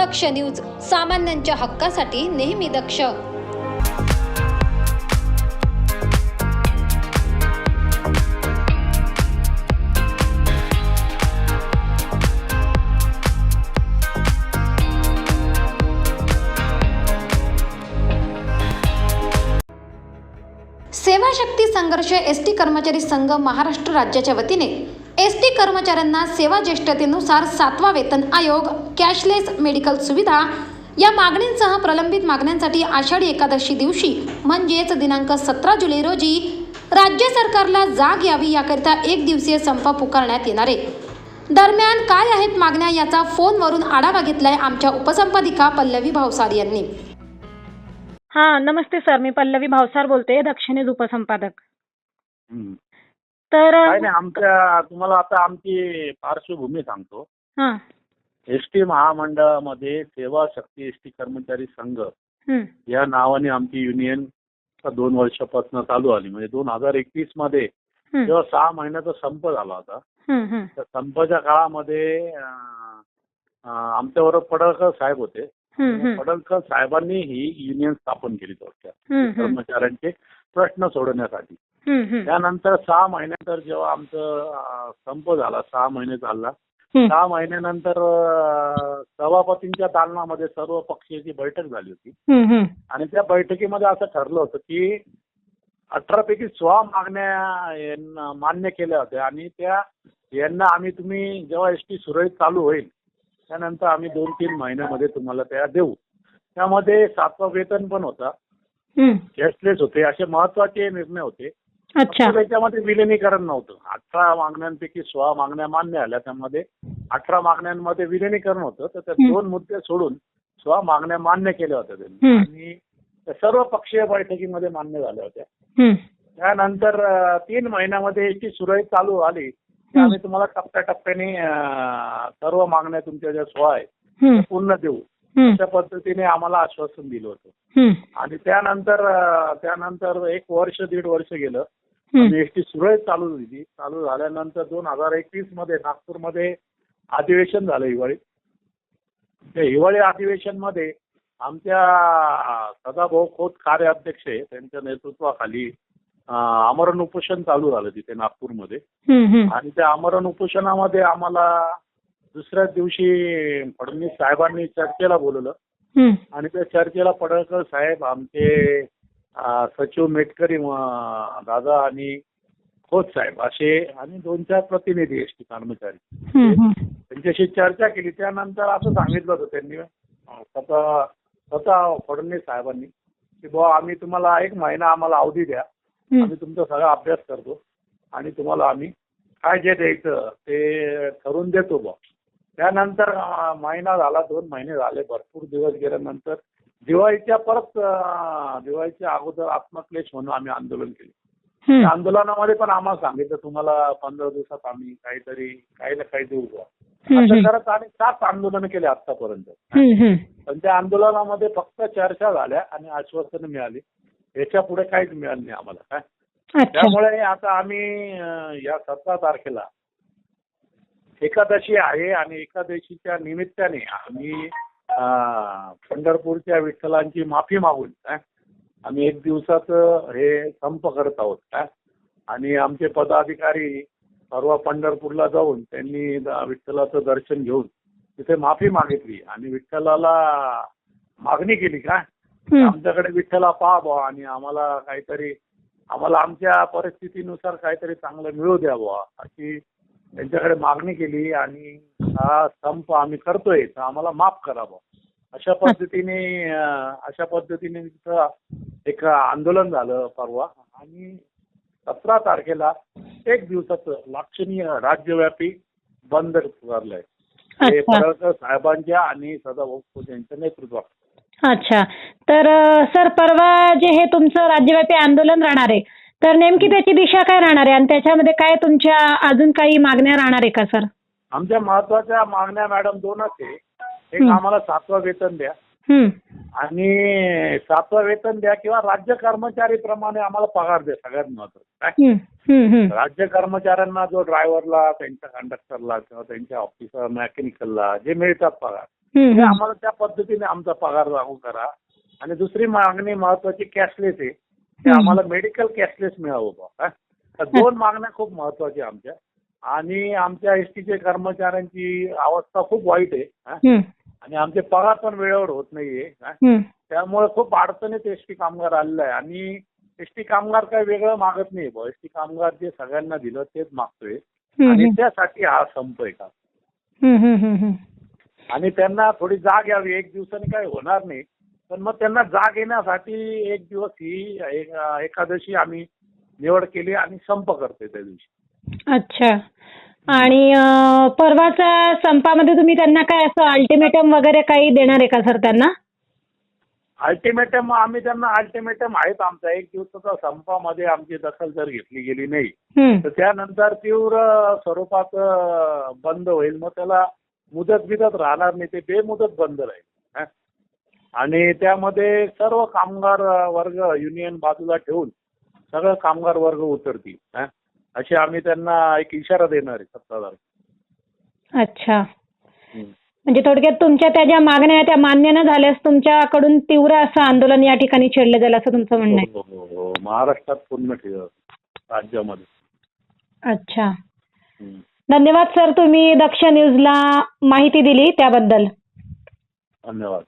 दक्ष news सामान्यांच्या हक्कासाठी नेहमी दक्ष. सेवाशक्ती संघर्ष एस टी कर्मचारी संघ महाराष्ट्र राज्याच्या वतीने. एस टी कर्मचाऱ्यांना सेवा ज्येष्ठतेनुसार सातवा वेतन आयोग कॅशलेस मेडिकल सुविधा या मागणींसह प्रलंबित मागण्यांसाठी आषाढी एकादशी दिवशी म्हणजेच दिनांक सतरा जुलै रोजी राज्य सरकारला जाग यावी याकरिता एक दिवसीय संप पुकारण्यात येणार. आहे दरम्यान काय आहेत मागण्या याचा फोनवरून आढावा घेतलाय आमच्या उपसंपादिका पल्लवी भावसार यांनी. हा नमस्ते सर मी पल्लवी भावसार बोलते दक्षिणेज उपसंपादक. हम्म. तर नाही आमच्या तुम्हाला आता आमची पार्श्वभूमी सांगतो. हा. एस टी महामंडळामध्ये सेवा शक्ती एस टी कर्मचारी संघ या नावाने आमची युनियन दोन वर्षापासून चालू आली. म्हणजे दोन हजार एकवीसमध्ये जेव्हा सहा महिन्याचा संप झाला होता त्या संपाच्या काळामध्ये अं, आमच्याबरोबर पडळकर साहेब होते. पडळकर साहेबांनी ही युनियन स्थापन केली थोडक्यात कर्मचाऱ्यांचे प्रश्न सोडवण्यासाठी. त्यानंतर सहा महिन्यानंतर जेव्हा आमचं संप झाला सहा महिने चालला सहा महिन्यानंतर सभापतींच्या दालनामध्ये सर्व पक्षीयाची बैठक झाली होती. आणि त्या बैठकीमध्ये असं ठरलं होतं की अठरापैकी सोळा मागण्या मान्य केल्या होत्या. आणि त्या यांना आम्ही तुम्ही जेव्हा एस टी सुरळीत चालू होईल त्यानंतर आम्ही दोन तीन महिन्यामध्ये तुम्हाला त्या देऊ. त्यामध्ये सातवं वेतन पण होता. कॅशलेस होते. असे महत्त्वाचे निर्णय होते. अच्छा. त्याच्यामध्ये विलिनीकरण नव्हतं. अठरा मागण्यांपैकी सोळा मागण्या मान्य आल्या. त्यामध्ये अठरा मागण्यांमध्ये विलिनीकरण होतं. तर त्या. दोन मुद्दे सोडून सोळा मागण्या मान्य केल्या होत्या त्यांनी. आणि सर्व पक्षीय बैठकीमध्ये मान्य झाल्या होत्या. त्यानंतर तीन महिन्यामध्ये टी सुरळीत चालू आली की. आम्ही तुम्हाला टप्प्याटप्प्याने सर्व मागण्या तुमच्या ज्या सोळा आहे हम्म, त्या पूर्ण देऊ. अशा पद्धतीने आम्हाला आश्वासन दिलं होतं. आणि त्यानंतर त्यानंतर एक वर्ष दीड वर्ष गेलं. हम्म, एस टी सुरळीत चालू झाली चालू झाल्यानंतर दोन हजार एकवीसमध्ये नागपूरमध्ये अधिवेशन झालं हिवाळी. त्या हिवाळी अधिवेशनमध्ये आमच्या सदाभाऊ खोत कार्याध्यक्ष आहे त्यांच्या नेतृत्वाखाली आमरण उपोषण चालू झालं तिथे नागपूरमध्ये. आणि त्या आमरण उपोषणामध्ये आम्हाला दुसऱ्याच दिवशी फडणवीस साहेबांनी चर्चेला बोलवलं. आणि त्या चर्चेला पडळकर साहेब आमचे सचिव मेटकरी दादा आणि खोत साहेब असे आणि दोन चार प्रतिनिधी एस टी कर्मचारी. त्यांच्याशी चर्चा केली. त्यानंतर असं सांगितलं होतं त्यांनी स्वतः स्वतः फडणवीस साहेबांनी की बुवा आम्ही तुम्हाला एक महिना आम्हाला अवधी द्या. आम्ही तुमचा सगळा अभ्यास करतो आणि तुम्हाला आम्ही काय जे द्यायचं ते ठरवून देतो बुवा. त्यानंतर महिना झाला दोन महिने झाले भरपूर दिवस गेल्यानंतर दिवाळीच्या परत दिवाळीच्या अगोदर आत्मक्लेश म्हणून आम्ही आंदोलन केले. त्या आंदोलनामध्ये पण आम्हाला सांगितलं तुम्हाला पंधरा दिवसात आम्ही काहीतरी काही ना काही देऊ असं करत आम्ही सात आंदोलन केले आतापर्यंत. पण त्या आंदोलनामध्ये फक्त चर्चा झाल्या आणि आश्वासनं मिळाली. याच्यापुढे काहीच मिळालं नाही आम्हाला काय? त्यामुळे आता आम्ही या सतरा तारखेला एकादशी आहे आणि एकादशीच्या निमित्ताने आम्ही पंढरपूरच्या विठ्ठलांची माफी मागून काय आम्ही एक दिवसात हे संप करत आहोत काय आणि आमचे पदाधिकारी परवा पंढरपूरला जाऊन त्यांनी विठ्ठलाचं दर्शन घेऊन तिथे माफी मागितली आणि विठ्ठलाला मागणी केली काय आमच्याकडे विठ्ठला पहा बुवा आणि आम्हाला काहीतरी आम्हाला आमच्या परिस्थितीनुसार काहीतरी चांगलं मिळू द्या बुवा अशी त्यांच्याकडे मागणी केली आणि हा संप आम्ही करतोय तर आम्हाला माफ करा बुवा अशा पद्धतीने अशा पद्धतीने तिथं एक आंदोलन झालं परवा. आणि सतरा तारखेला एक दिवसाचं लाक्षणीय राज्यव्यापी बंद पुकारलंय ते अच्छा. पडळकर साहेबांच्या आणि सदाभाऊ यांच्या नेतृत्वात अच्छा. तर सर परवा जे हे तुमचं राज्यव्यापी आंदोलन राहणार आहे तर नेमकी त्याची दिशा काय राहणार आहे? आणि त्याच्यामध्ये काय तुमच्या अजून काही मागण्या राहणार आहे का सर? आमच्या महत्त्वाच्या मागण्या मॅडम दोनच आहे. एक हं. आम्हाला सातवं वेतन द्या. आणि सातवं वेतन द्या किंवा राज्य कर्मचारी प्रमाणे आम्हाला पगार द्या सगळ्यात महत्वाचं. काय. राज्य कर्मचाऱ्यांना जो ड्रायव्हरला त्यांच्या कंडक्टरला किंवा त्यांच्या ऑफिसर मेकॅनिकलला जे मिळतात पगार ते. आम्हाला त्या पद्धतीने आमचा पगार लागू करा. आणि दुसरी मागणी महत्वाची कॅशलेस आहे. हम्म. आम्हाला मेडिकल कॅशलेस मिळावं बा? तर दोन मागण्या खूप महत्त्वाच्या आमच्या. आणि आमच्या एस टीचे कर्मचाऱ्यांची अवस्था खूप वाईट आहे आणि आमचे पगार पण वेळेवर होत नाहीये. त्यामुळे खूप अडचणीत एस टी कामगार आलेला आहे. आणि एस टी कामगार काही वेगळं मागत नाही एस टी कामगार जे सगळ्यांना दिलं तेच मागतोय. आणि. त्यासाठी हा संप आहे का. आणि त्यांना थोडी जाग यावी. एक दिवसाने काही होणार नाही. पण मग त्यांना जाग येण्यासाठी एक दिवस ही एक- एकादशी आम्ही निवड केली आणि संप करतोय त्या दिवशी. अच्छा. आणि परवाच्या संपामध्ये तुम्ही त्यांना काय असं अल्टिमेटम वगैरे काही देणार आहे का सर त्यांना? अल्टिमेटम आम्ही त्यांना अल्टिमेटम आहेत आमचा. एक दिवसाचा संपामध्ये आमची दखल जर घेतली गेली नाही. तर त्यानंतर तीव्र स्वरूपात बंद होईल. मग त्याला मुदत बिदत राहणार नाही. ते बेमुदत बंद राहील. आणि त्यामध्ये सर्व कामगार वर्ग युनियन बाजूला ठेवून सगळं कामगार वर्ग उतरतील. अशी आम्ही त्यांना एक इशारा देणार आहे सत्ताधार अच्छा. म्हणजे थोडक्यात तुमच्या त्या ज्या मागण्या आहेत त्या मान्य न झाल्यास तुमच्याकडून तीव्र असं आंदोलन या ठिकाणी छेडलं जाईल असं तुमचं म्हणणं आहे? हो, हो, हो. महाराष्ट्रात पूर्ण राज्यामध्ये. अच्छा. धन्यवाद सर. तुम्ही दक्ष न्यूजला माहिती दिली त्याबद्दल. धन्यवाद.